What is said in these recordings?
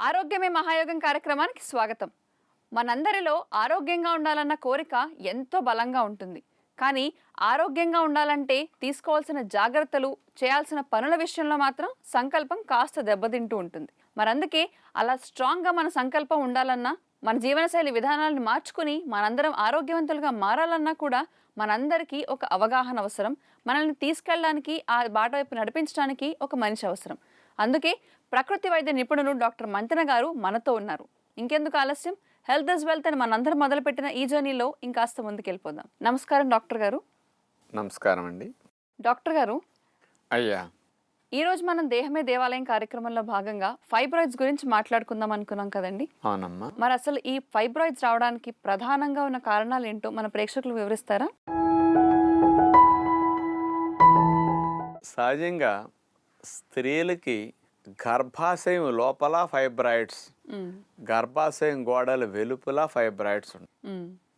ఆరోగ్యమే మహాయోగం కార్యక్రమానికి స్వాగతం. మనందరిలో ఆరోగ్యంగా ఉండాలన్న కోరిక ఎంతో బలంగా ఉంటుంది. కానీ ఆరోగ్యంగా ఉండాలంటే తీసుకోవాల్సిన జాగ్రత్తలు చేయాల్సిన పనుల విషయంలో మాత్రం సంకల్పం కాస్త దెబ్బతింటూ ఉంటుంది. మరందుకే అలా స్ట్రాంగ్గా మన సంకల్పం ఉండాలన్నా మన జీవనశైలి విధానాలను మార్చుకుని మనందరం ఆరోగ్యవంతులుగా మారాలన్నా కూడా మనందరికీ ఒక అవగాహన అవసరం. మనల్ని తీసుకెళ్ళడానికి ఆ బాట వైపు నడిపించడానికి ఒక మనిషి అవసరం. అందుకే ప్రకృతి వైద్య నిపుణులు డాక్టర్ మంతెన గారు మనతో ఉన్నారు. ఇంకెందుకు ఆలస్యం? హెల్త్ ఇస్ వెల్త్ అని మనందరం మొదలుపెట్టిన ఈ జర్నీలో ఇంకాస్త ముందుకెళ్ళిపోదాం. నమస్కారం డాక్టర్ గారు. నమస్కారం అండి. డాక్టర్ గారు అయ్యా. ఈ రోజు మనం దేహమే దేవాలయం కార్యక్రమంలో భాగంగా ఫైబ్రాయిడ్స్ గురించి మాట్లాడుకుందాం అనుకున్నాం కదండి? అవునమ్మా. మరి అసలు ఈ ఫైబ్రాయిడ్స్ రావడానికి ప్రధానంగా ఉన్న కారణాలు ఏంటో మన ప్రేక్షకులు వివరిస్తారా? సహజంగా స్త్రీలకి గర్భాశయం లోపల ఫైబ్రాయిడ్స్. గర్భాశయం గోడల వెలుపల ఫైబ్రాయిడ్స్ ఉంటాయి.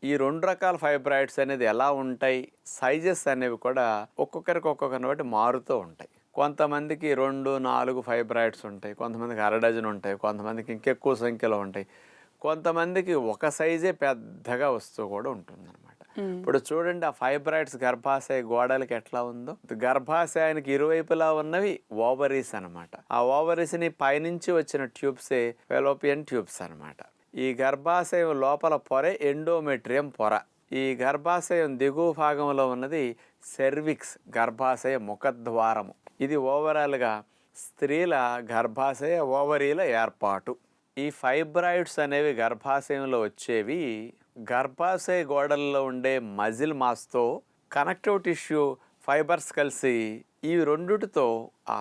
ఈ రెండు రకాల ఫైబ్రాయిడ్స్ అనేది ఎలా ఉంటాయి? సైజెస్ అనేవి కూడా ఒక్కొక్కరికి ఒక్కొక్కరిని బట్టి మారుతూ ఉంటాయి. కొంతమందికి రెండు నాలుగు ఫైబ్రాయిడ్స్ ఉంటాయి. కొంతమందికి అర డజన్ ఉంటాయి. కొంతమందికి ఇంకెక్కువ సంఖ్యలో ఉంటాయి. కొంతమందికి ఒక సైజే పెద్దగా వస్తూ కూడా ఉంటుంది. ఇప్పుడు చూడండి ఆ ఫైబ్రాయిడ్స్ గర్భాశయ గోడలకి ఎట్లా ఉందో. గర్భాశయానికి ఇరువైపులా ఉన్నవి ఓవరీస్ అనమాట ఆ ఓవరీస్ని పైనుంచి వచ్చిన ట్యూబ్సే ఫెలోపియన్ ట్యూబ్స్ అన్నమాట. ఈ గర్భాశయం లోపల పొరే ఎండోమెట్రియం పొర. ఈ గర్భాశయం దిగువ భాగంలో ఉన్నది సెర్విక్స్ గర్భాశయ ముఖద్వారము. ఇది ఓవరాల్గా స్త్రీల గర్భాశయ ఓవరీల ఏర్పాటు. ఈ ఫైబ్రాయిడ్స్ అనేవి గర్భాశయంలో వచ్చేవి గర్భాశయ గోడల్లో ఉండే మజిల్ మాస్తో కనెక్టివ్ టిష్యూ ఫైబర్స్ కలిసి ఈ రెండుటితో ఆ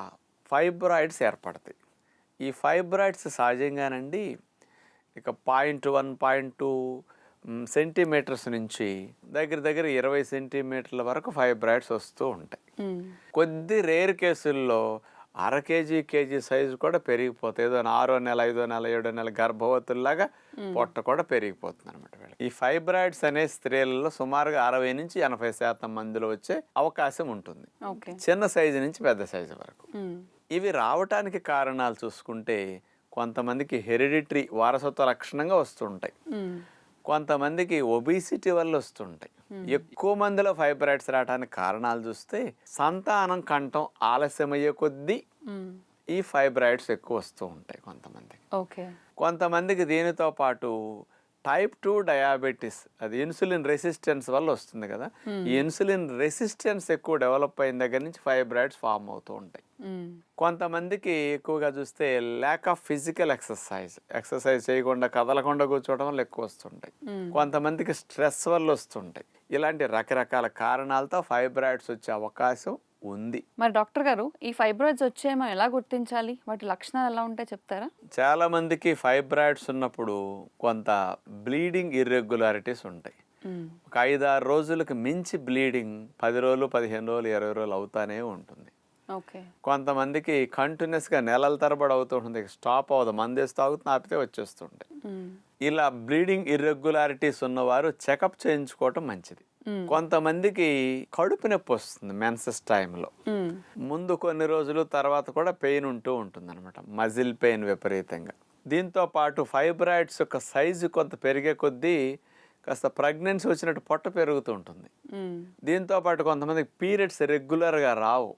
ఫైబ్రాయిడ్స్ ఏర్పడతాయి ఈ ఫైబ్రాయిడ్స్ సహజంగానండి ఇక point one point two centimetres నుంచి దగ్గర దగ్గర ఇరవై సెంటీమీటర్ల వరకు ఫైబ్రాయిడ్స్ వస్తూ ఉంటాయి. కొద్ది రేర్ కేసుల్లో అర కేజీ కేజీ సైజు కూడా పెరిగిపోతాయి. ఏదో ఆరో నెల ఐదో నెల ఏడో నెల గర్భవతుల్లాగా పొట్ట కూడా పెరిగిపోతుంది అనమాట ఈ ఫైబ్రాయిడ్స్ అనే స్త్రీలలో సుమారుగా అరవై నుంచి ఎనభై శాతం మందిలో వచ్చే అవకాశం ఉంటుంది. చిన్న సైజు నుంచి పెద్ద సైజు వరకు. ఇవి రావటానికి కారణాలు చూసుకుంటే కొంతమందికి హెరిడిటరీ వారసత్వ లక్షణంగా వస్తుంటాయి. కొంతమందికి ఒబిసిటీ వల్ల వస్తుంటాయి. ఎక్కువ మందిలో ఫైబ్రాయిడ్స్ రావడానికి కారణాలు చూస్తే సంతానం కంఠం ఆలస్యమయ్యే కొద్దీ. ఈ ఫైబ్రాయిడ్స్ ఎక్కువ వస్తూ ఉంటాయి కొంతమందికి. ఓకే. కొంతమందికి దీనితో పాటు టైప్ టూ డయాబెటీస్ అది ఇన్సులిన్ రెసిస్టెన్స్ వల్ల వస్తుంది కదా. ఈ ఇన్సులిన్ రెసిస్టెన్స్ ఎక్కువ డెవలప్ అయిన దగ్గర నుంచి ఫైబ్రాయిడ్స్ ఫామ్ అవుతూ ఉంటాయి. కొంతమందికి ఎక్కువగా చూస్తే lack of physical exercise exercise చేయకుండా కదలకుండా కూర్చోవడం వల్ల ఎక్కువ వస్తుంటాయి. కొంతమందికి స్ట్రెస్ వల్ల వస్తుంటాయి. ఇలాంటి రకరకాల కారణాలతో ఫైబ్రాయిడ్స్ వచ్చే అవకాశం ఉంది. మరి డాక్టర్ గారు ఈ ఫైబ్రాయిడ్స్ వచ్చే మనం ఎలా గుర్తించాలి? వాటి లక్షణాలు ఎలా ఉంటాయి చెప్తారా? చాలా మందికి ఫైబ్రాయిడ్స్ ఉన్నప్పుడు కొంత బ్లీడింగ్ ఇర్రెగ్యులారిటీస్ ఉంటాయి. ఒక ఐదారు రోజులకు మించి బ్లీడింగ్ పది రోజులు పదిహేను రోజులు ఇరవై రోజులు అవుతానే ఉంటుంది. ఓకే. కొంతమందికి కంటిన్యూస్గా నెలల తరబడి అవుతూ ఉంటుంది. స్టాప్ అవ్వదు. మందేసి తాగుతుంది ఆపితే వచ్చేస్తుంటాయి. ఇలా బ్లీడింగ్ ఇర్రెగ్యులారిటీస్ ఉన్నవారు చెకప్ చేయించుకోవటం మంచిది. కొంతమందికి కడుపు నొప్పి వస్తుంది మెన్సెస్ టైంలో. ముందు కొన్ని రోజులు తర్వాత కూడా పెయిన్ ఉంటూ ఉంటుంది అనమాట మజిల్ పెయిన్ విపరీతంగా. దీంతో పాటు ఫైబ్రాయిడ్స్ యొక్క సైజు కొంత పెరిగే కొద్దీ కాస్త ప్రెగ్నెన్సీ వచ్చినట్టు పొట్ట పెరుగుతూ ఉంటుంది. దీంతో పాటు కొంతమందికి పీరియడ్స్ రెగ్యులర్గా రావు.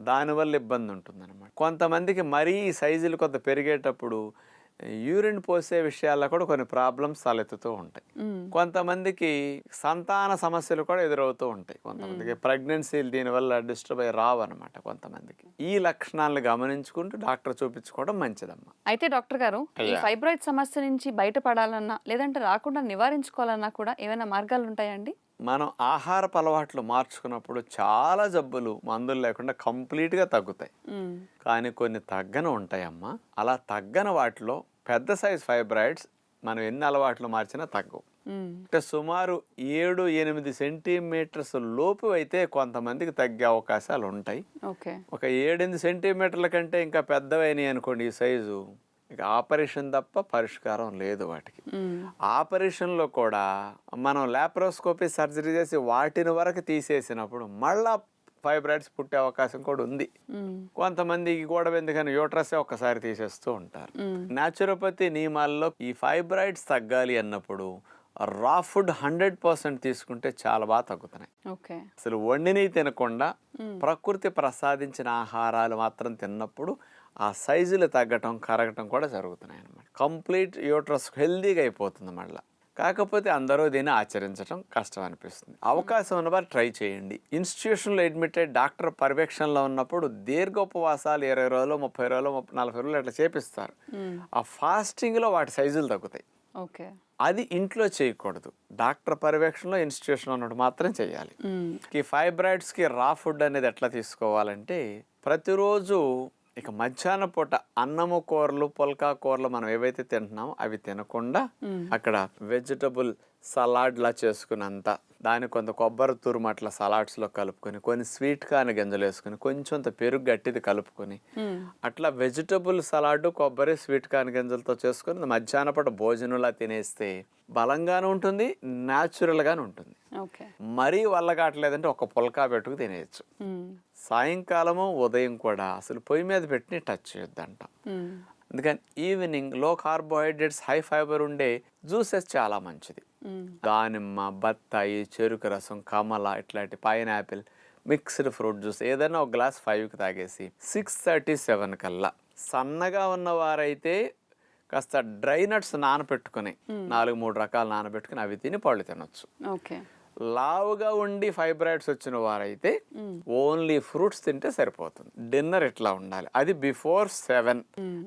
దానివల్ల ఇబ్బంది ఉంటుంది అనమాట కొంతమందికి మరీ సైజులు కొంత పెరిగేటప్పుడు యూరిన్ పోసే విషయాల్లో కూడా కొన్ని ప్రాబ్లమ్స్ తలెత్తుతూ ఉంటాయి. కొంతమందికి సంతాన సమస్యలు కూడా ఎదురవుతూ ఉంటాయి. కొంతమందికి ప్రెగ్నెన్సీలు దీనివల్ల డిస్టర్బ్ అయ్యి రావు అనమాట కొంతమందికి. ఈ లక్షణాలను గమనించుకుంటూ డాక్టర్ చూపించుకోవడం మంచిదమ్మా. అయితే డాక్టర్ గారు ఈ. ఫైబ్రాయిడ్ సమస్య నుంచి బయటపడాలన్నా లేదంటే రాకుండా నివారించుకోవాలన్నా కూడా ఏమైనా మార్గాలు ఉంటాయండి మనం ఆహారపు అలవాట్లు మార్చుకున్నప్పుడు చాలా జబ్బులు మందులు లేకుండా కంప్లీట్గా తగ్గుతాయి. కానీ కొన్ని తగ్గన ఉంటాయమ్మా. అలా తగ్గన వాటిలో పెద్ద సైజ్ ఫైబ్రాయిడ్స్ మనం ఎన్ని అలవాట్లు మార్చినా తగ్గవు. అంటే సుమారు ఏడు ఎనిమిది సెంటీమీటర్స్ లోపు అయితే కొంతమందికి తగ్గే అవకాశాలు ఉంటాయి ఓకే. ఒక ఏడెనిమిది సెంటీమీటర్ల కంటే ఇంకా పెద్దవైనాయి అనుకోండి ఈ సైజు. ఇక ఆపరేషన్ తప్ప పరిష్కారం లేదు వాటికి. ఆపరేషన్లో కూడా మనం లాప్రోస్కోపీ సర్జరీ చేసి వాటిని వరకు తీసేసినప్పుడు మళ్ళా ఫైబ్రాయిడ్స్ పుట్టే అవకాశం కూడా ఉంది. కొంతమందికి కూడా ఎందుకని యూట్రస్ ఒక్కసారి తీసేస్తూ ఉంటారు. న్యాచురోపతి నియమాల్లో ఈ ఫైబ్రాయిడ్స్ తగ్గాలి అన్నప్పుడు రా ఫుడ్ హండ్రెడ్ పర్సెంట్ తీసుకుంటే చాలా బాగా తగ్గుతున్నాయి. అసలు వండిని తినకుండా ప్రకృతి ప్రసాదించిన ఆహారాలు మాత్రం తిన్నప్పుడు ఆ సైజులు తగ్గటం కరగటం కూడా జరుగుతున్నాయి అన్నమాట కంప్లీట్ యూట్రస్ హెల్దీగా అయిపోతుంది మళ్ళీ. కాకపోతే అందరూ దీన్ని ఆచరించడం కష్టం అనిపిస్తుంది అవకాశం ఉన్నవారు ట్రై చేయండి. ఇన్స్టిట్యూషన్లో అడ్మిటెడ్ డాక్టర్ పర్యవేక్షణలో ఉన్నప్పుడు దీర్ఘోపవాసాలు ఇరవై రోజులు ముప్పై రోజులు ముప్పై నలభై రోజులు అట్లా చేపిస్తారు. ఆ ఫాస్టింగ్లో వాటి సైజులు తగ్గుతాయి. ఓకే. అది ఇంట్లో చేయకూడదు. డాక్టర్ పర్యవేక్షణలో ఇన్స్టిట్యూషన్ ఉన్నట్టు మాత్రం చేయాలి. ఈ ఫైబ్రాయిడ్స్కి రా ఫుడ్ అనేది ఎట్లా తీసుకోవాలంటే ప్రతిరోజు ఇక మధ్యాహ్నం పూట అన్నము కూరలు పుల్కా కూరలు మనం ఏవైతే తింటున్నామో అవి తినకుండా అక్కడ వెజిటబుల్ సలాడ్లా చేసుకున్నంత దాని కొంత కొబ్బరి తురుము అట్లా సలాడ్స్లో కలుపుకొని కొన్ని స్వీట్ కార్న్ గింజలు వేసుకొని కొంచెంత పెరుగు గట్టిది కలుపుకొని. అట్లా వెజిటబుల్ సలాడ్ కొబ్బరి స్వీట్ కార్న్ గింజలతో చేసుకొని మధ్యాహ్నం పూట భోజనంలా తినేస్తే బలంగాను ఉంటుంది న్యాచురల్గాను ఉంటుంది ఓకే మరీ వల్ల కావట్లేదంటే ఒక పుల్కా పెట్టుకు తినేయచ్చు. సాయంకాలము ఉదయం కూడా అసలు పొయ్యి మీద పెట్టి టచ్ చేయొద్దంట. అందుకని ఈవినింగ్లో కార్బోహైడ్రేట్స్ హై ఫైబర్ ఉండే జ్యూసెస్ చాలా మంచిది. దానిమ్మ బత్తాయి చెరుకు రసం కమల ఇట్లాంటి పైనాపిల్ మిక్స్డ్ ఫ్రూట్ జ్యూస్ ఏదైనా ఒక గ్లాస్ ఫైవ్కి తాగేసి సిక్స్ థర్టీ సెవెన్ కల్లా సన్నగా ఉన్నవారైతే కాస్త డ్రై నట్స్ నానబెట్టుకుని నాలుగు మూడు రకాలు నానబెట్టుకుని అవి తిని పళ్ళు తినొచ్చు. ఓకే. లావుగా ఉండి ఫైబ్రాయిడ్స్ వచ్చిన వారైతే ఓన్లీ ఫ్రూట్స్ తింటే సరిపోతుంది. డిన్నర్ ఇట్లా ఉండాలి? అది బిఫోర్ సెవెన్.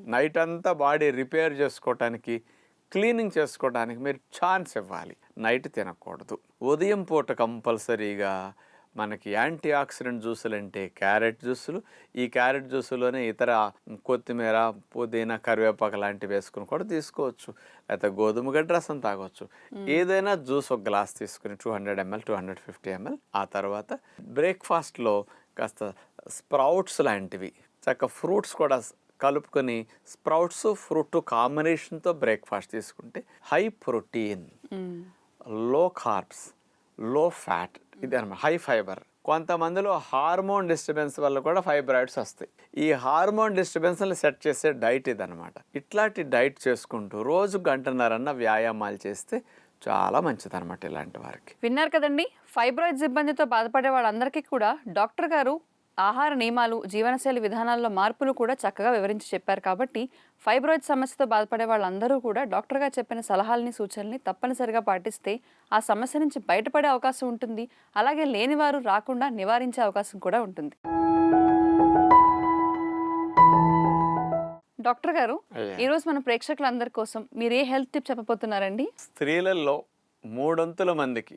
నైట్ అంతా బాడీ రిపేర్ చేసుకోవటానికి క్లీనింగ్ చేసుకోవడానికి మీరు ఛాన్స్ ఇవ్వాలి. నైట్ తినకూడదు. ఉదయం పూట కంపల్సరీగా మనకి యాంటీ ఆక్సిడెంట్ జ్యూసులు అంటే క్యారెట్ జ్యూసులు. ఈ క్యారెట్ జ్యూసులోనే ఇతర కొత్తిమీర పుదీనా కరివేపాకు లాంటివి వేసుకుని కూడా తీసుకోవచ్చు. లేకపోతే గోధుమ గడ్డ రసం తాగొచ్చు. ఏదైనా జ్యూస్ ఒక గ్లాస్ తీసుకుని two hundred ML two hundred fifty ML. ఆ తర్వాత బ్రేక్ఫాస్ట్లో కాస్త స్ప్రౌట్స్ లాంటివి చక్క ఫ్రూట్స్ కూడా కలుపుకొని స్ప్రౌట్స్ ఫ్రూట్ కాంబినేషన్తో బ్రేక్ఫాస్ట్ తీసుకుంటే హై ప్రోటీన్లో కార్బ్స్లో ఫ్యాట్ ఇది అనమాట హై ఫైబర్. కొంతమందిలో హార్మోన్ డిస్టర్బెన్స్ వల్ల కూడా ఫైబ్రాయిడ్స్ వస్తాయి. ఈ హార్మోన్ డిస్టర్బెన్స్ని సెట్ చేసే డైట్ ఇదనమాట ఇట్లాంటి డైట్ చేసుకుంటూ రోజు గంటన్నరన్న వ్యాయామాలు చేస్తే చాలా మంచిదన్నమాట ఇలాంటి వారికి. విన్నారు కదండి? ఫైబ్రాయిడ్స్ ఇబ్బందితో బాధపడే వాళ్ళందరికీ కూడా డాక్టర్ గారు ఆహార నియమాలు జీవనశైలి విధానాల్లో మార్పులు కూడా చక్కగా వివరించి చెప్పారు కాబట్టి ఫైబ్రాయిడ్ సమస్యతో బాధపడే వాళ్ళందరూ కూడా డాక్టర్ గారు చెప్పిన సలహాలని సూచనల్ని తప్పనిసరిగా పాటిస్తే ఆ సమస్య నుంచి బయటపడే అవకాశం ఉంటుంది. అలాగే లేని వారు రాకుండా నివారించే అవకాశం కూడా ఉంటుంది. డాక్టర్ గారు అయ్యా. ఈరోజు మన ప్రేక్షకులందరి కోసం మీరు ఏ హెల్త్ టిప్ చెప్పబోతున్నారండి? స్త్రీలలో మూడొంతుల మందికి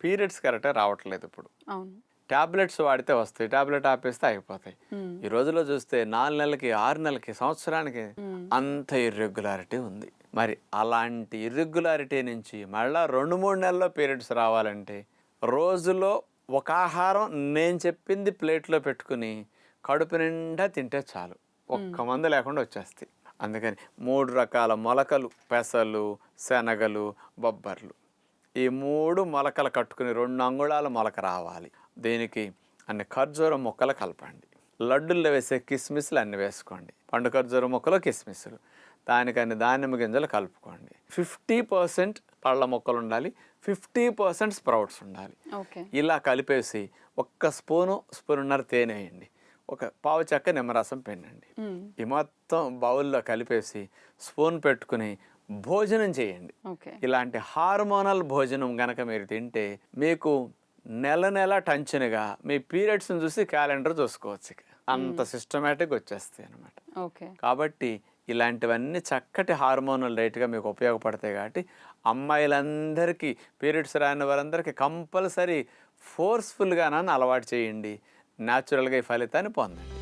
పీరియడ్స్ కరెక్ట్గా రావట్లేదు ఇప్పుడు. అవును. టాబ్లెట్స్ వాడితే వస్తాయి టాబ్లెట్ ఆపేస్తే అయిపోతాయి ఈ రోజుల్లో చూస్తే నాలుగు నెలలకి ఆరు నెలలకి సంవత్సరానికి అంత ఇర్రెగ్యులారిటీ ఉంది. మరి అలాంటి ఇర్రెగ్యులారిటీ నుంచి మళ్ళా రెండు మూడు నెలల్లో పీరియడ్స్ రావాలంటే రోజులో ఒక ఆహారం నేను చెప్పింది ప్లేట్లో పెట్టుకుని కడుపు నిండా తింటే చాలు. ఒక్క మందు లేకుండా వచ్చేస్తాయి. అందుకని మూడు రకాల మొలకలు పెసలు శనగలు బొబ్బర్లు. ఈ మూడు మొలకలు కట్టుకుని రెండు అంగుళాల మొలక రావాలి. దీనికి అన్ని ఖర్జూరం ముక్కలు కలపండి. లడ్డుల్లో వేసే కిస్మిస్లు అన్ని వేసుకోండి. పండు ఖర్జూరం ముక్కలు కిస్మిస్లు. దానికన్ని దానిమ్మ గింజలు కలుపుకోండి. ఫిఫ్టీ పర్సెంట్ పళ్ళ మొక్కలు ఉండాలి ఫిఫ్టీ పర్సెంట్ స్ప్రౌట్స్ ఉండాలి. ఇలా కలిపేసి ఒక్క స్పూను స్పూనున్నర తేనె వేయండి. ఒక పావు చెక్క నిమ్మరసం పిండండి. ఈ మొత్తం బౌల్లో కలిపేసి స్పూన్ పెట్టుకుని భోజనం చేయండి. ఇలాంటి హార్మోనల్ భోజనం గనక మీరు తింటే మీకు నెల నెల టెన్షన్గా మీ పీరియడ్స్ని చూసి క్యాలెండర్ చూసుకోవచ్చు ఇక. అంత సిస్టమేటిక్ వచ్చేస్తాయి అనమాట ఓకే. కాబట్టి ఇలాంటివన్నీ చక్కటి హార్మోనల్ డైట్గా మీకు ఉపయోగపడతాయి కాబట్టి అమ్మాయిలందరికీ పీరియడ్స్ రాని వారందరికీ కంపల్సరీ ఫోర్స్ఫుల్గా నన్ను అలవాటు చేయండి. న్యాచురల్గా ఈ ఫలితాన్ని పొందండి.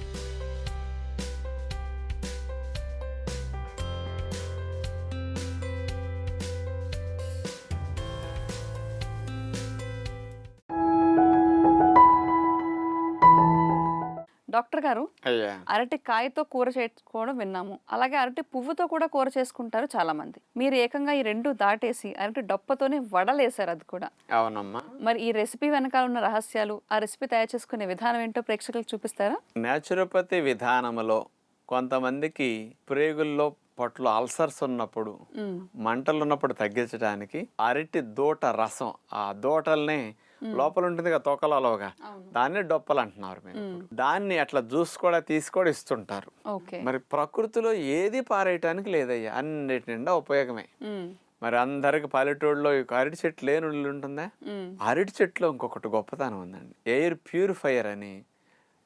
అరటి కాయతో కూర చేసుకోవడం విన్నాము. అలాగే అరటి పువ్వుతో కూడా కూర చేసుకుంటారు చాలా మంది మీరు ఏకంగా ఈ రెండు దాటేసి అరటి డొప్పతోనే వడలేశారు అది కూడా. అవునమ్మా. మరి ఈ రెసిపీ వెనకాల ఉన్న రహస్యాలు ఆ రెసిపీ తయారు చేసుకునే విధానం ఏంటో ప్రేక్షకులకు చూపిస్తారా? న్యాచురోపతి విధానంలో కొంతమందికి ప్రేగుల్లో పొట్లు అల్సర్స్ ఉన్నప్పుడు. మంటలు ఉన్నప్పుడు తగ్గించడానికి అరటి దూట రసం ఆ దూటల్ని లోపల ఉంటుంది కదా తొక్కలలోగా దాన్ని డొప్పలు అంటున్నారు మీరు. దాన్ని అట్లా జ్యూస్ కూడా తీసి కూడా ఇస్తుంటారు. మరి ప్రకృతిలో ఏది పారేయటానికి లేదయ్యా అన్నిటి నిండా ఉపయోగమే. మరి అందరికి పల్లెటూళ్ళలో ఈ అరటి చెట్లు లేని ఉంటుందా. అరటి చెట్లో ఇంకొకటి గొప్పతనం ఉందండి. ఎయిర్ ప్యూరిఫైయర్ అని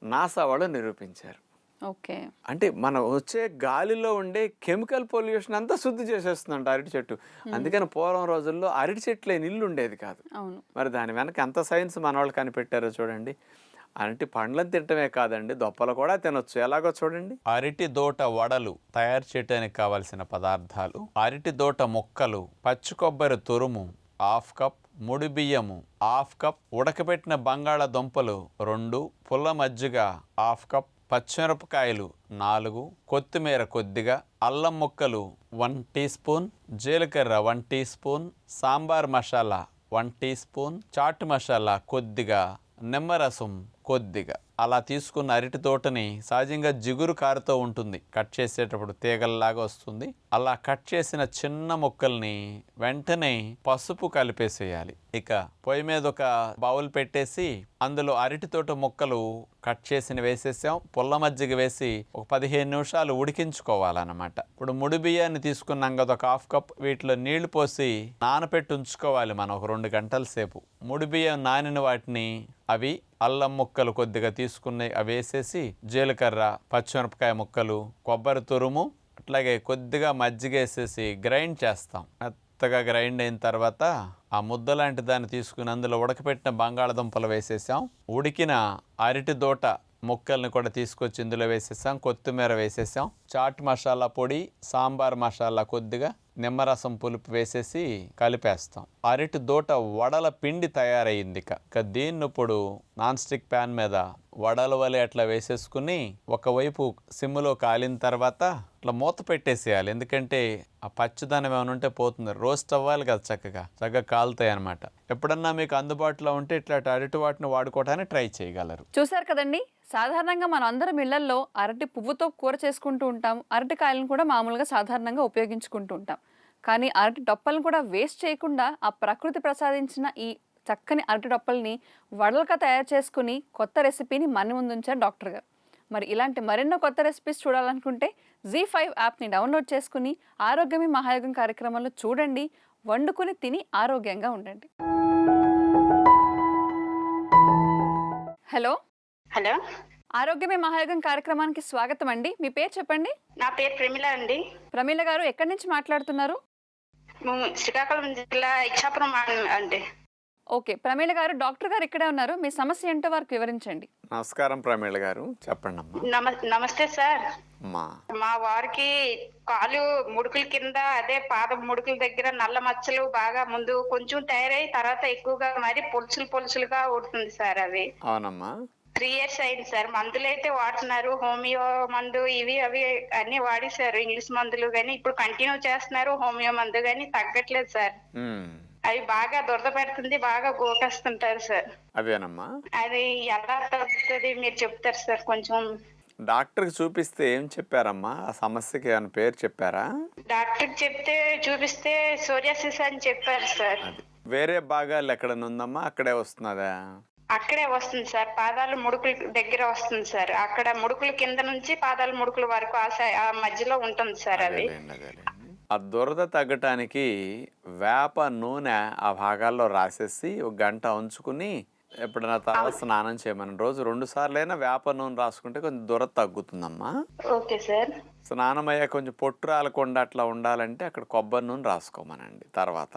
నాసా వాళ్ళు నిరూపించారు. ఓకే. అంటే మనం వచ్చే గాలిలో ఉండే కెమికల్ పొల్యూషన్ అంతా శుద్ధి చేసేస్తుందంట అరటి చెట్టు. అందుకని పూర్వం రోజుల్లో అరటి చెట్లు లేని ఇల్లు ఉండేది కాదు. అవును. మరి దాని వెనక ఎంత సైన్స్ మన వాళ్ళు కనిపెట్టారో చూడండి. అరటి పండ్లను తినటమే కాదండి దొప్పలు కూడా తినొచ్చు. ఎలాగో చూడండి. అరటి దోట వడలు తయారు చేయడానికి కావలసిన పదార్థాలు అరటి దోట ముక్కలు పచ్చి కొబ్బరి తురుము హాఫ్ కప్ ముడి బియ్యము హాఫ్ కప్ ఉడకబెట్టిన బంగాళాదుంపలు రెండు పుల్ల మజ్జిగ హాఫ్ కప్ పచ్చిమిరపకాయలు నాలుగు కొత్తిమీర కొద్దిగా అల్లం ముక్కలు వన్ టీ స్పూన్ జీలకర్ర one teaspoon sambar masala one teaspoon chaat masala కొద్దిగా నిమ్మరసం కొద్దిగా. అలా తీసుకున్న అరటి తోటని సహజంగా జిగురు కారుతో ఉంటుంది. కట్ చేసేటప్పుడు తీగల్లాగా వస్తుంది. అలా కట్ చేసిన చిన్న ముక్కల్ని వెంటనే పసుపు కలిపేసేయాలి. ఇక పొయ్యి మీద ఒక బౌల్ పెట్టేసి అందులో అరటి తోట ముక్కలు కట్ చేసిన వేసేసాం. పుల్ల మజ్జిగ వేసి ఒక పదిహేను నిమిషాలు ఉడికించుకోవాలన్నమాట. ఇప్పుడు ముడి బియ్యాన్ని తీసుకున్నాం కదా ఒక హాఫ్ కప్ వీటిలో నీళ్ళు పోసి నానపెట్టి ఉంచుకోవాలి మనం ఒక రెండు గంటల సేపు. ముడి బియ్యం నానిన వాటిని అవి అల్లం ముక్కలు కొద్దిగా తీసుకున్నాయి అవి వేసేసి జీలకర్ర పచ్చిమిరపకాయ ముక్కలు కొబ్బరి తురుము అట్లాగే కొద్దిగా మజ్జిగ వేసేసి గ్రైండ్ చేస్తాం. మెత్తగా గ్రైండ్ అయిన తర్వాత ఆ ముద్ద లాంటి దాన్ని తీసుకుని అందులో ఉడకపెట్టిన బంగాళదుంపలు వేసేసాం. ఉడికిన అరటి దోట ముక్కల్ని కూడా తీసుకొచ్చి ఇందులో వేసేసాం. కొత్తిమీర వేసేసాం. చాట్ మసాలా పొడి సాంబార్ మసాలా కొద్దిగా నిమ్మరసం పులుపు వేసేసి కలిపేస్తాం. అరటి దోట వడల పిండి తయారైంది ఇక. ఇక దీన్ని ఇప్పుడు నాన్ స్టిక్ ప్యాన్ మీద వడల వలె అట్లా వేసేసుకుని ఒకవైపు సిమ్లో కాలిన తర్వాత ఇట్లా మూత పెట్టేసేయాలి. ఎందుకంటే ఆ పచ్చదనం ఏమైనా ఉంటే పోతుంది. రోస్ట్ అవ్వాలి కదా చక్కగా. చక్కగా కాలుతాయి అనమాట ఎప్పుడన్నా మీకు అందుబాటులో ఉంటే ఇట్లా అరటి వాటిని వాడుకోవడానికి ట్రై చేయగలరు. చూసారు కదండి? సాధారణంగా మనం అందరం ఇళ్ళల్లో అరటి పువ్వుతో కూర చేసుకుంటూ ఉంటాం. అరటి కాయలను కూడా మామూలుగా సాధారణంగా ఉపయోగించుకుంటూ ఉంటాం. కానీ అరటి డొప్పలను కూడా వేస్ట్ చేయకుండా ఆ ప్రకృతి ప్రసాదించిన ఈ చక్కని అరటి డొప్పల్ని వడలుగా తయారు చేసుకుని కొత్త రెసిపీని మన ముందు ఉంచారు డాక్టర్ గారు. మరి ఇలాంటి మరెన్నో కొత్త రెసిపీస్ చూడాలనుకుంటే జీ ఫైవ్ యాప్ని డౌన్లోడ్ చేసుకుని ఆరోగ్యమే మహాయోగం కార్యక్రమంలో చూడండి. వండుకుని తిని ఆరోగ్యంగా ఉండండి. హలో? హలో? ఆరోగ్యమే మహాయోగం కార్యక్రమానికి స్వాగతం అండి. మీ పేరు చెప్పండి? నా పేరు ప్రమిళ అండి. ప్రమీల గారు ఎక్కడి నుంచి మాట్లాడుతున్నారు? శ్రీకాకుళం జిల్లా ఇచ్చాపురం అండి. ఓకే. ప్రమీల గారు డాక్టర్ గారు ఇక్కడే ఉన్నారు. మీ సమస్య ఏంటో వారికి వివరించండి. నమస్కారం ప్రమీళ గారు. చెప్పండి అమ్మా. నమ నమస్తే సార్. అమ్మా. మా వారికి కాలు ముడుకుల కింద అదే పాదం ముడుకుల దగ్గర నల్ల మచ్చలు బాగా ముందు కొంచెం తయారై తర్వాత ఎక్కువగా మరి పొలుసులు పొలుసులుగా ఉడుతుంది సార్ అవి. అవునమ్మా. త్రీ ఇయర్స్ అయింది సార్. మందులు అయితే వాడుతున్నారు. హోమియో మందు ఇవి అవి అన్ని వాడేశారు. ఇంగ్లీష్ మందులు కానీ ఇప్పుడు కంటిన్యూ చేస్తున్నారు. హోమియో మందు కానీ తగ్గట్లేదు సార్. ఉమ్, అవి బాగా దురద పెడుతుంది బాగా గోకేస్తుంటారు సార్. అదేనమ్మా అది ఎలా తగ్గుతుంది మీరు చెప్తారు సార్ కొంచెం. డాక్టర్కి చూపిస్తే ఏం చెప్పారమ్మా? ఆ సమస్యకి ఏమైనా పేరు చెప్పారా? డాక్టర్ చెప్తే చూపిస్తే సోరియాసిస్ అని చెప్పారు సార్. అది. వేరే భాగాలు ఎక్కడైనా ఉందమ్మా? అక్కడే వస్తున్నదా? అక్కడే వస్తుంది సార్. పాదాలు ముడుకుల దగ్గర వస్తుంది సార్. అక్కడ ముడుకుల కింద నుంచి పాదాల ముడుకుల వరకు ఆ సై- ఆ మధ్యలో ఉంటుంది సార్ అది అదేలేండి, అదేలేండి. ఆ దురద తగ్గటానికి వేప నూనె ఆ భాగాల్లో రాసేసి ఒక గంట ఉంచుకుని ఎప్పుడైనా తర్వాత స్నానం చేయమని రోజు రెండు సార్లైనా వేప నూనె రాసుకుంటే కొంచెం దురద తగ్గుతుందమ్మా. Okay sir. స్నానం అయ్యా కొంచెం పొట్టు రాలకుండా అట్లా ఉండాలంటే అక్కడ కొబ్బరి నూనె రాసుకోమనండి తర్వాత.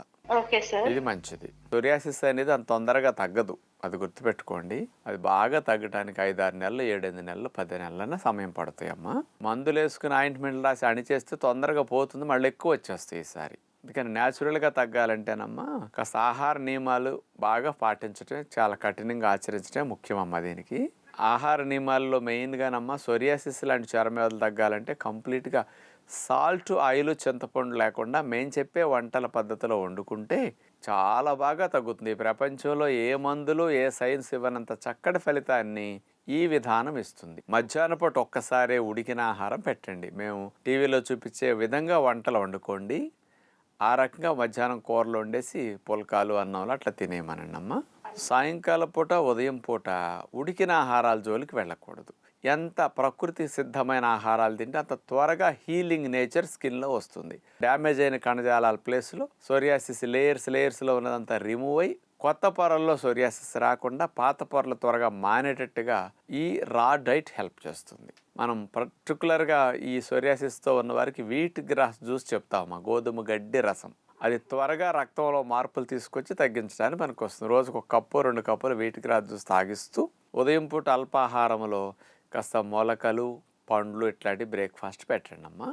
ఇది మంచిది. సొరియాసిస్ అనేది అంత తొందరగా తగ్గదు. అది గుర్తుపెట్టుకోండి. అది బాగా తగ్గడానికి ఐదారు నెలలు ఏడెనిమిది నెలలు పది నెలలైనా సమయం పడతాయమ్మా. మందులు వేసుకుని ఆయింట్మెంట్ రాసి అణిచేస్తే తొందరగా పోతుంది మళ్ళీ ఎక్కువ వచ్చేస్తాయి ఈసారి. అందుకని న్యాచురల్గా తగ్గాలంటేనమ్మా కాస్త ఆహార నియమాలు బాగా పాటించటం చాలా కఠినంగా ఆచరించటం ముఖ్యం అమ్మా దీనికి. ఆహార నియమాల్లో మెయిన్గానమ్మా సొరియాసిస్ లాంటి చర్మవ్యాధులు తగ్గాలంటే కంప్లీట్గా సాల్ట్ ఆయిల్ చింతపండు లేకుండా మేము చెప్పే వంటల పద్ధతిలో వండుకుంటే చాలా బాగా తగ్గుతుంది. ప్రపంచంలో ఏ మందులు ఏ సైన్స్ ఇవ్వనంత చక్కటి ఫలితాన్ని ఈ విధానం ఇస్తుంది. మధ్యాహ్నం పూట ఒక్కసారే ఉడికిన ఆహారం పెట్టండి. మేము టీవీలో చూపించే విధంగా వంటలు వండుకోండి. ఆ రకంగా మధ్యాహ్నం కూరలు వండేసి పుల్కాలు అన్నంలో అట్లా తినేయమనండి అమ్మ. సాయంకాల పూట ఉదయం పూట ఉడికిన ఆహారాల జోలికి వెళ్ళకూడదు. ఎంత ప్రకృతి సిద్ధమైన ఆహారాలు తింటే అంత త్వరగా హీలింగ్ నేచర్ స్కిన్లో వస్తుంది. డ్యామేజ్ అయిన కణజాలాల ప్లేస్లో సోరియాసిస్ లేయర్స్ లేయర్స్లో ఉన్నదంతా రిమూవ్ అయ్యి కొత్త పొరల్లో సోరియాసిస్ రాకుండా పాత పొరలు త్వరగా మానేటట్టుగా ఈ రా డైట్ హెల్ప్ చేస్తుంది. మనం పర్టికులర్గా ఈ సోరియాసిస్తో ఉన్న వారికి వీట్ గ్రాస్ జ్యూస్ చెప్తామా? గోధుమ గడ్డి రసం. అది త్వరగా రక్తంలో మార్పులు తీసుకొచ్చి తగ్గించడానికి మనకు వస్తుంది రోజుకు ఒక కప్పు రెండు కప్పులు వీట్ గ్రాస్ జ్యూస్ తాగిస్తూ ఉదయం పూట అల్పాహారంలో కాస్త మొలకలు పండ్లు ఇట్లాంటి బ్రేక్ఫాస్ట్ పెట్టండి అమ్మా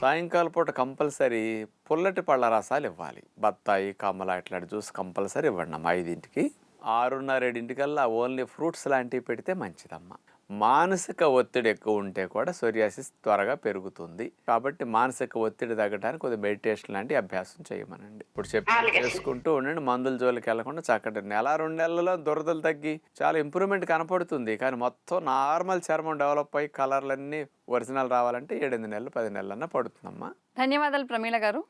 సాయంకాలం పూట కంపల్సరీ పుల్లటి పళ్ళ రసాలు ఇవ్వాలి. బత్తాయి కమల ఇట్లాంటి జ్యూస్ కంపల్సరీ ఇవ్వండి అమ్మ ఐదింటికి. ఆరున్నర ఏడింటికల్లా ఓన్లీ ఫ్రూట్స్ లాంటివి పెడితే మంచిదమ్మా. మానసిక ఒత్తిడి ఎక్కువ ఉంటే కూడా సోరియాసిస్ త్వరగా పెరుగుతుంది. కాబట్టి మానసిక ఒత్తిడి తగ్గడానికి కొద్దిగా మెడిటేషన్ లాంటి అభ్యాసం చేయమనండి. ఇప్పుడు చెప్పి. చేసుకుంటూ ఉండండి మందుల జోలికి వెళ్ళకుండా చక్కటి నెల రెండు నెలల్లో దురదలు తగ్గి చాలా ఇంప్రూవ్మెంట్ కనపడుతుంది. కానీ మొత్తం నార్మల్ చర్మం డెవలప్ అయ్యి కలర్లన్నీ ఒరిజినల్ రావాలంటే ఏడెనిమిది నెలలు పది నెలలన్నా పడుతుందమ్మా. ధన్యవాదాలు ప్రమీల గారు.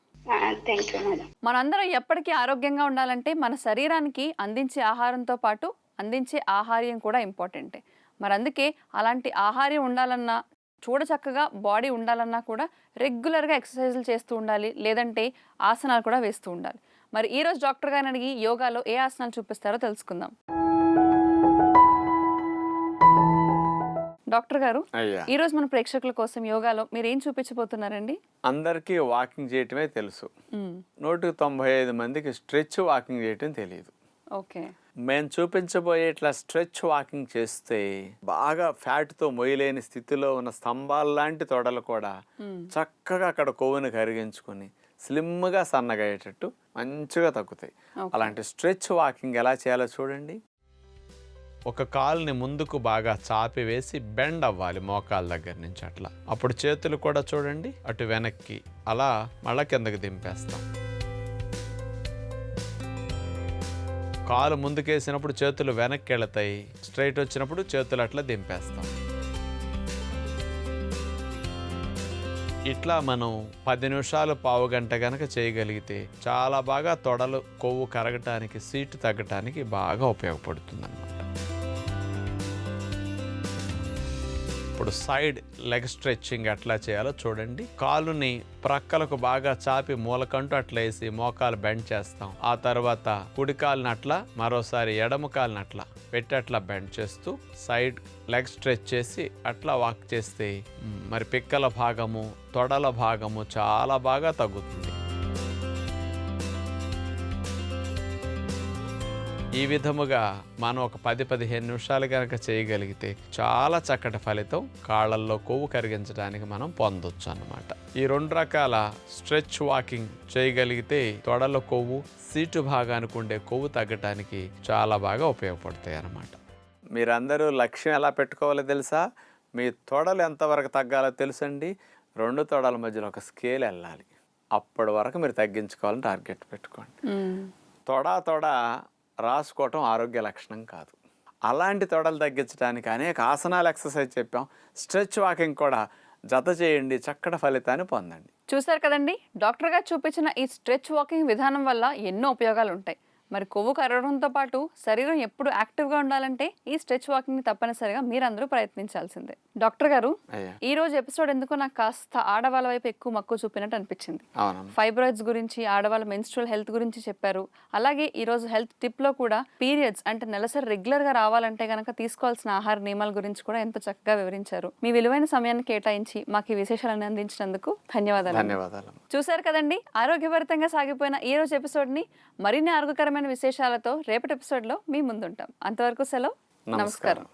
థ్యాంక్ యూ మేడం మనందరం ఎప్పటికీ ఆరోగ్యంగా ఉండాలంటే మన శరీరానికి అందించే ఆహారంతో పాటు అందించే ఆహార్యం కూడా ఇంపార్టెంటే మరి అందుకే అలాంటి ఆహార్యం ఉండాలన్నా చూడచక్కగా బాడీ ఉండాలన్నా కూడా రెగ్యులర్గా ఎక్సర్సైజులు చేస్తూ ఉండాలి లేదంటే ఆసనాలు కూడా వేస్తూ ఉండాలి. మరి ఈరోజు డాక్టర్ గారిని అడిగి యోగాలో ఏ ఆసనాలు చూపిస్తారో తెలుసుకుందాం. డాక్టర్ గారు అయ్యా. ఈరోజు మన ప్రేక్షకుల కోసం యోగాలో మీరు ఏం చూపించబోతున్నారండి? అందరికీ వాకింగ్ చేయటమే తెలుసు. నూటికి తొంభై ఐదు మందికి స్ట్రెచ్ వాకింగ్ చేయటం తెలియదు ఓకే. మేము చూపించబోయే ఇట్లా స్ట్రెచ్ వాకింగ్ చేస్తే బాగా ఫ్యాట్తో మొయ్యలేని స్థితిలో ఉన్న స్తంభాల లాంటి తొడలు కూడా చక్కగా అక్కడ కొవ్వుని కరిగించుకొని స్లిమ్గా సన్నగా అయ్యేటట్టు మంచిగా తగ్గుతాయి. అలాంటి స్ట్రెచ్ వాకింగ్ ఎలా చేయాలో చూడండి. ఒక కాలుని ముందుకు బాగా చాపివేసి బెండ్ అవ్వాలి మోకాల దగ్గర నుంచి అట్లా. అప్పుడు చేతులు కూడా చూడండి అటు వెనక్కి. అలా మళ్ళా కిందకి దింపేస్తాం. కాలు ముందుకేసినప్పుడు చేతులు వెనక్కి వెళతాయి స్ట్రైట్ వచ్చినప్పుడు చేతులు అట్లా దింపేస్తాం. ఇట్లా మనం పది నిమిషాలు పావు గంట గనక చేయగలిగితే చాలా బాగా తొడలు కొవ్వు కరగటానికి సీటు తగ్గటానికి బాగా ఉపయోగపడుతుంది ఇప్పుడు సైడ్ లెగ్ స్ట్రెచ్చింగ్ ఎట్లా చేయాలో చూడండి. కాలుని ప్రక్కలకు బాగా చాపి మూలకంటూ అట్లా వేసి మోకాలు బెండ్ చేస్తాం. ఆ తర్వాత కుడి కాలుని అట్లా మరోసారి ఎడమ కాలుని అట్లా పెట్టి అట్లా బెండ్ చేస్తూ సైడ్ లెగ్ స్ట్రెచ్ చేసి అట్లా వాక్ చేస్తే మరి పిక్కల భాగము తొడల భాగము చాలా బాగా తగ్గుతుంది. ఈ విధముగా మనం ఒక పది పదిహేను నిమిషాలు కనుక చేయగలిగితే చాలా చక్కటి ఫలితం కాళ్ళల్లో కొవ్వు కరిగించడానికి మనం పొందొచ్చు అన్నమాట. ఈ రెండు రకాల స్ట్రెచ్ వాకింగ్ చేయగలిగితే తొడల కొవ్వు సీటు భాగానికి ఉండే కొవ్వు తగ్గటానికి చాలా బాగా ఉపయోగపడతాయి అన్నమాట. మీరందరూ లక్ష్యం ఎలా పెట్టుకోవాలో తెలుసా? మీ తొడలు ఎంతవరకు తగ్గాలో తెలుసండి? రెండు తొడల మధ్యలో ఒక స్కేల్ వెళ్ళాలి. అప్పటి వరకు మీరు తగ్గించుకోవాలని టార్గెట్ పెట్టుకోండి. తొడ తొడ రాసుకోవటం ఆరోగ్య లక్షణం కాదు. అలాంటి తొడలు తగ్గించడానికి అనేక ఆసనాలు ఎక్సర్సైజ్ చెప్పాం. స్ట్రెచ్ వాకింగ్ కూడా జత చేయండి చక్కటి ఫలితాన్ని పొందండి. చూశారు కదండి? డాక్టర్గా చూపించిన ఈ స్ట్రెచ్ వాకింగ్ విధానం వల్ల ఎన్నో ఉపయోగాలు ఉంటాయి. మరి కొవ్వు కరగడంతో పాటు శరీరం ఎప్పుడు యాక్టివ్గా ఉండాలంటే ఈ స్ట్రెచ్ వాకింగ్ తప్పనిసరిగా మీరందరూ ప్రయత్నించాల్సిందే. డాక్టర్ గారు ఈ రోజు ఎపిసోడ్ ఎందుకో నాకు కాస్త ఆడవాళ్ళ వైపు ఎక్కువ మక్కువ చూపినట్టు అనిపించింది. ఫైబ్రాయిడ్స్ గురించి ఆడవాళ్ళ మెన్స్ట్రల్ హెల్త్ గురించి చెప్పారు. అలాగే ఈ రోజు హెల్త్ టిప్లో కూడా పీరియడ్స్ అంటే నెలసరి రెగ్యులర్గా రావాలంటే గనక తీసుకోవాల్సిన ఆహార నియమాల గురించి కూడా ఎంతో చక్కగా వివరించారు. మీ విలువైన సమయాన్ని కేటాయించి మాకు ఈ విశేషాలను అందించినందుకు ధన్యవాదాలు. ధన్యవాదాలు. చూశారు కదండి? ఆరోగ్యభరితంగా సాగిపోయిన ఈ రోజు ఎపిసోడ్ని మరిన్ని ఆరోగ్యకరమైన విశేషాలతో రేపటి ఎపిసోడ్లో మీ ముందుంటాం. అంతవరకు సెలవు. నమస్కారం.